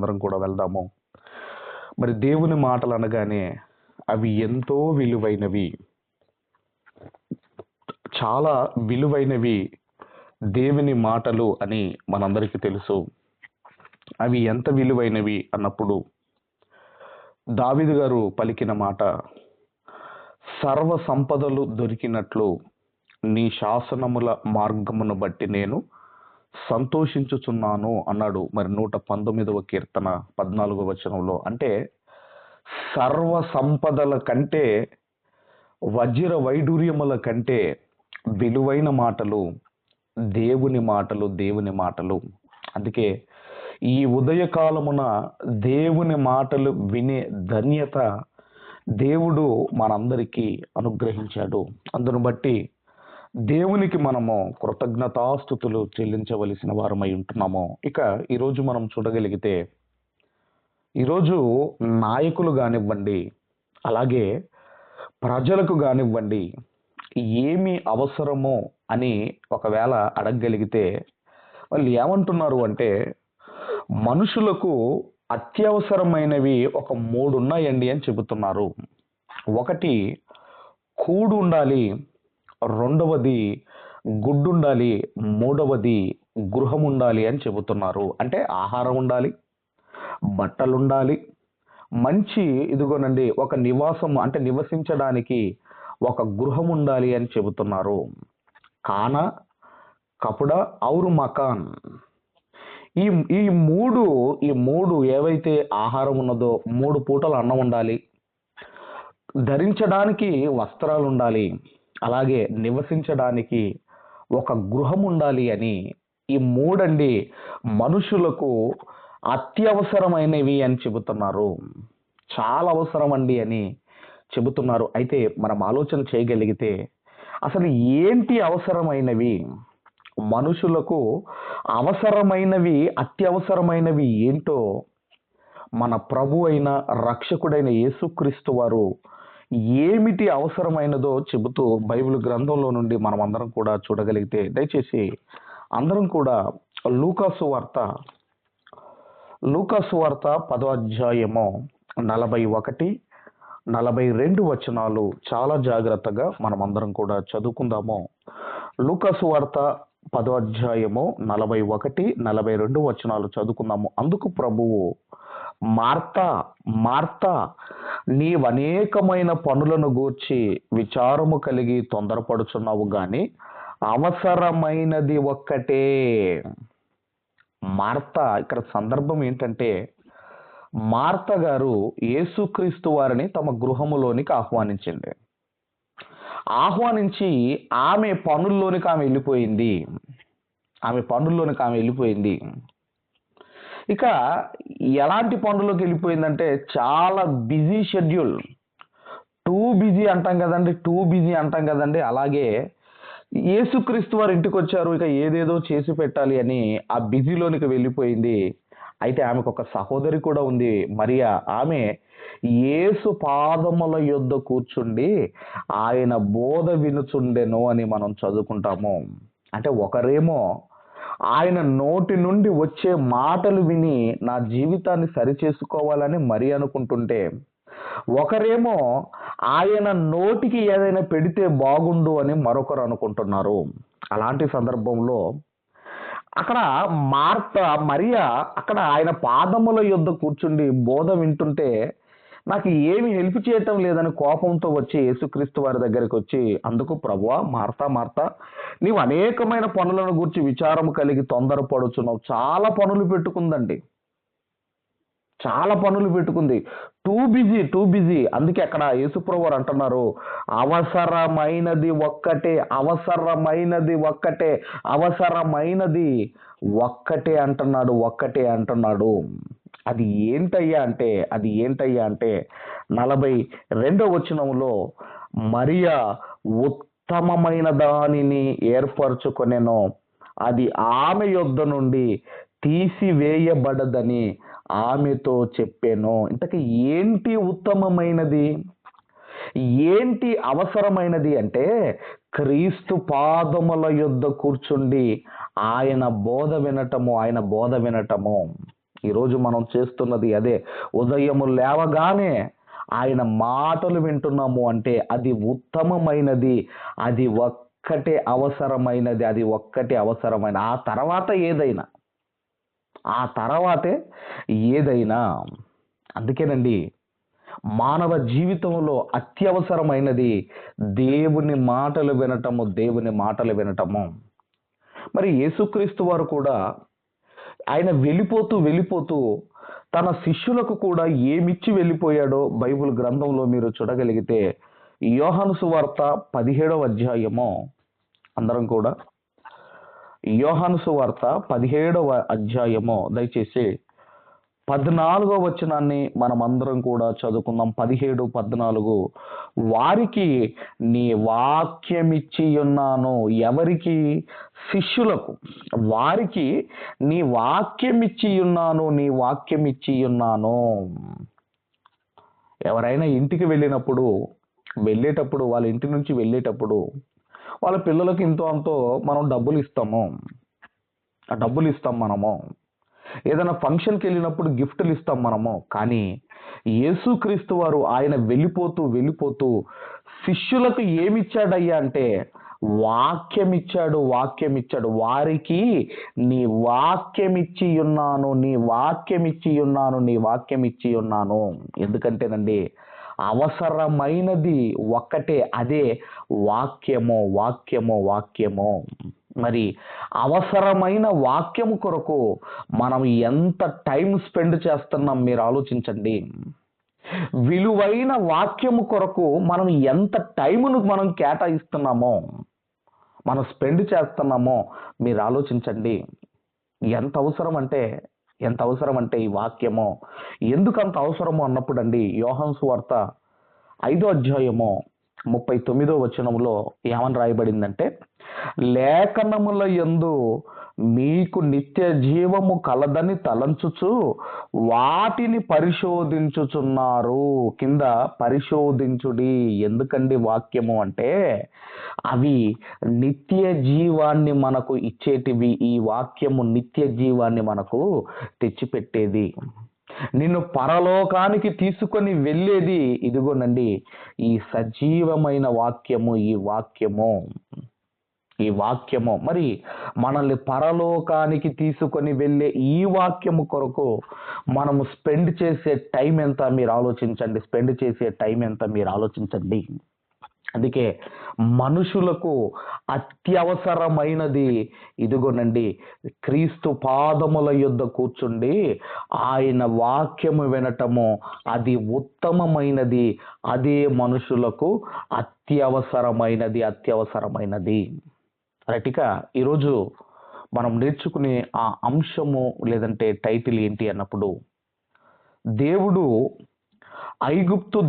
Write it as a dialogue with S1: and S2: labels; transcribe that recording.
S1: అందరం కూడా వెళ్దాము. మరి దేవుని మాటలు అనగానే అవి ఎంతో విలువైనవి. చాలా విలువైనవి దేవుని మాటలు అని మనందరికీ తెలుసు. అవి ఎంత విలువైనవి అన్నప్పుడు దావిదు గారు పలికిన మాట సర్వ సంపదలు దొరికినట్లు నీ శాసనముల మార్గమును బట్టి నేను సంతోషించుచున్నాను అన్నాడు మరి నూట పంతొమ్మిదవ కీర్తన పద్నాలుగో వచనంలో. అంటే సర్వ సంపదల కంటే వజ్ర వైడూర్యముల కంటే విలువైన మాటలు దేవుని మాటలు దేవుని మాటలు. అందుకే ఈ ఉదయకాలమున దేవుని మాటలు వినే ధన్యత దేవుడు మనందరికీ అనుగ్రహించాడు. అందును బట్టి దేవునికి మనము కృతజ్ఞతాస్థుతులు చెల్లించవలసిన వారమై ఉంటున్నాము. ఇక ఈరోజు మనం చూడగలిగితే ఈరోజు నాయకులు కానివ్వండి అలాగే ప్రజలకు కానివ్వండి ఏమి అవసరమో అని ఒకవేళ అడగగలిగితే వాళ్ళు ఏమంటున్నారు అంటే మనుషులకు అత్యవసరమైనవి ఒక మూడు ఉన్నాయండి అని చెబుతున్నారు. ఒకటి కూడు ఉండాలి రెండవది గుడ్డు ఉండాలి మూడవది గృహం ఉండాలి అని చెబుతున్నారు. అంటే ఆహారం ఉండాలి బట్టలు ఉండాలి మంచి ఇదిగోనండి ఒక నివాసం అంటే నివసించడానికి ఒక గృహం ఉండాలి అని చెబుతున్నారు. కాన కపుడ ఔరు మకాన్. ఈ ఈ మూడు ఈ మూడు ఏవైతే ఆహారం ఉన్నదో మూడు పూటలు అన్నం ఉండాలి ధరించడానికి వస్త్రాలు ఉండాలి అలాగే నివసించడానికి ఒక గృహం ఉండాలి అని ఈ మూడండి మనుషులకు అత్యవసరమైనవి అని చెబుతున్నారు. చాలా అవసరం అండి అని చెబుతున్నారు. అయితే మనం ఆలోచన చేయగలిగితే అసలు ఏంటి అవసరమైనవి? మనుషులకు అవసరమైనవి అత్యవసరమైనవి ఏంటో మన ప్రభు అయిన రక్షకుడైన యేసుక్రీస్తు వారు ఏమిటి అవసరమైనదో చెబుతూ బైబిల్ గ్రంథంలో నుండి మనం అందరం కూడా చూడగలిగితే దయచేసి అందరం కూడా లూకాసు వార్త లూకాసు వార్త పదో అధ్యాయము నలభై ఒకటి నలభై రెండు వచనాలు చాలా జాగ్రత్తగా మనం అందరం కూడా చదువుకుందాము. లూకాసు వార్త పదో అధ్యాయము నలభై ఒకటి నలభై రెండు వచనాలు చదువుకుందాము. అందుకు ప్రభువు మార్త మార్త నీవనేకమైన పనులను గూర్చి విచారము కలిగి తొందరపడుచున్నావు గాని అవసరమైనది ఒక్కటే. మార్త ఇక్కడ సందర్భం ఏంటంటే మార్త గారు యేసుక్రీస్తు వారిని తమ గృహములోనికి ఆహ్వానించింది. ఆహ్వానించి ఆమె పనుల్లోనికి ఆమె వెళ్ళిపోయింది. ఆమె పనుల్లోనికి ఆమె వెళ్ళిపోయింది. ఇక ఎలాంటి పనుల్లోకి వెళ్ళిపోయిందంటే చాలా బిజీ షెడ్యూల్. టూ బిజీ అంటాం కదండి టూ బిజీ అంటాం కదండి. అలాగే ఏసుక్రీస్తు వారు ఇంటికి వచ్చారు ఇక ఏదేదో చేసి పెట్టాలి అని ఆ బిజీలోనికి వెళ్ళిపోయింది. అయితే ఆమెకు ఒక సహోదరి కూడా ఉంది మరియా. ఆమె యేసు పాదముల యొద్ద కూర్చుండి ఆయన బోధ వినుచుండెను అని మనం చదువుకుంటాము. అంటే ఒకరేమో ఆయన నోటి నుండి వచ్చే మాటలు విని నా జీవితాన్ని సరిచేసుకోవాలని మరి అనుకుంటుంటే ఒకరేమో ఆయన నోటికి ఏదైనా పెడితే బాగుండు అని మరొకరు అనుకుంటున్నారు. అలాంటి సందర్భంలో అక్కడ మార్త మరియా అక్కడ ఆయన పాదముల యొద్ద కూర్చుండి బోధ వింటుంటే నాకు ఏమి హెల్ప్ చేయటం లేదని కోపంతో వచ్చి యేసుక్రీస్తు వారి దగ్గరికి వచ్చి అందుకు ప్రభువా మార్తా మార్తా నీవు అనేకమైన పనులను గురించి విచారం కలిగి తొందరపడుచున్నావు. చాలా పనులు పెట్టుకుందండి. చాలా పనులు పెట్టుకుంది. Too busy too busy. అందుకే అక్కడ యేసుప్రభు అంటున్నారు అవసరమైనది ఒక్కటే అవసరమైనది ఒక్కటే అవసరమైనది ఒక్కటే అంటున్నాడు ఒక్కటే అంటున్నాడు. అది ఏంటయ్యా అంటే అది ఏంటయ్యా అంటే నలభై రెండవ వచనంలో మరియా ఉత్తమమైన దానిని ఏర్పరచుకొనెను. అది ఆమె యొద్ద నుండి తీసివేయబడదని ఆమెతో చెప్పాను. ఇంతకీ ఏంటి ఉత్తమమైనది? ఏంటి అవసరమైనది అంటే క్రీస్తు పాదముల యొద్ద కూర్చుండి ఆయన బోధ వినటము ఆయన బోధ వినటము. ఈరోజు మనం చేస్తున్నది అదే. ఉదయము లేవగానే ఆయన మాటలు వింటున్నాము అంటే అది ఉత్తమమైనది అది ఒక్కటే అవసరమైనది అది ఒక్కటే అవసరమైన. ఆ తర్వాత ఏదైనా ఆ తర్వాతే ఏదైనా. అందుకేనండి మానవ జీవితంలో అత్యవసరమైనది దేవుని మాటలు వినటము దేవుని మాటలు వినటము. మరి యేసుక్రీస్తు వారు కూడా ఆయన వెళ్ళిపోతూ వెళ్ళిపోతూ తన శిష్యులకు కూడా ఏమిచ్చి వెళ్ళిపోయాడో బైబిల్ గ్రంథంలో మీరు చూడగలిగితే యోహాను సువార్త పదిహేడవ అధ్యాయము. అందరం కూడా యోహాను సువార్త పదిహేడవ అధ్యాయము. దయచేసి పద్నాలుగో వచనాన్ని మనం అందరం కూడా చదువుకుందాం. పదిహేడు పద్నాలుగు. వారికి నీ వాక్యమిచ్చి ఉన్నాను ఎవరికి? శిష్యులకు. వారికి నీ వాక్యమిచ్చి ఉన్నాను నీ వాక్యమిచ్చి ఉన్నాను ఎవరైనా ఇంటికి వెళ్ళినప్పుడు వెళ్ళేటప్పుడు వాళ్ళ ఇంటి నుంచి వెళ్ళేటప్పుడు వాళ్ళ పిల్లలకి ఇంతో అంతో మనం డబ్బులు ఇస్తాము. ఆ డబ్బులు ఇస్తాం మనము. ఏదైనా ఫంక్షన్కి వెళ్ళినప్పుడు గిఫ్ట్లు ఇస్తాం మనము. కానీ యేసుక్రీస్తు వారు ఆయన వెళ్ళిపోతూ వెళ్ళిపోతూ శిష్యులకు ఏమిచ్చాడయ్యా అంటే వాక్యం ఇచ్చాడు వాక్యం ఇచ్చాడు వారికి నీ వాక్యం ఇచ్చి ఉన్నాను నీ వాక్యం ఇచ్చి ఉన్నాను నీ వాక్యం ఇచ్చి ఉన్నాను. ఎందుకంటేనండి అవసరమైనది ఒక్కటే అదే వాక్యము వాక్యము వాక్యము. మరి అవసరమైన వాక్యము కొరకు మనం ఎంత టైం స్పెండ్ చేస్తున్నాం మీరు ఆలోచించండి. విలువైన వాక్యము కొరకు మనం ఎంత టైమును మనం కేటాయిస్తున్నామో మనం స్పెండ్ చేస్తున్నామో మీరు ఆలోచించండి. ఎంత అవసరం అంటే ఎంత అవసరం అంటే ఈ వాక్యమో? ఎందుకు అంత అవసరమో అన్నప్పుడు అండి యోహన్ వార్త ఐదో అధ్యాయము ముప్పై తొమ్మిదో వచనంలో ఏమని రాయబడిందంటే లేఖనముల ఎందు మీకు నిత్య జీవము కలదని తలంచుచు వాటిని పరిశోధించుచున్నారు. కింద పరిశోధించుడి. ఎందుకండి వాక్యము అంటే అవి నిత్య జీవాన్ని మనకు ఇచ్చేటివి. ఈ వాక్యము నిత్య జీవాన్ని మనకు తెచ్చిపెట్టేది. నిన్ను పరలోకానికి తీసుకొని వెళ్ళేది. ఇదిగోనండి ఈ సజీవమైన వాక్యము ఈ వాక్యము. ఈ వాక్యము. మరి మనల్ని పరలోకానికి తీసుకొని వెళ్ళే ఈ వాక్యము కొరకు మనము స్పెండ్ చేసే టైం ఎంత మీరు ఆలోచించండి. స్పెండ్ చేసే టైం ఎంత మీరు ఆలోచించండి. అందుకే మనుషులకు అత్యవసరమైనది ఇదిగోనండి క్రీస్తు పాదముల యొద్ద కూర్చుండి ఆయన వాక్యము వినటము అది ఉత్తమమైనది. అదే మనుషులకు అత్యవసరమైనది అత్యవసరమైనది. రైట్గా ఈరోజు మనం నేర్చుకునే ఆ అంశము లేదంటే టైటిల్ ఏంటి అన్నప్పుడు దేవుడు ఐగుప్తు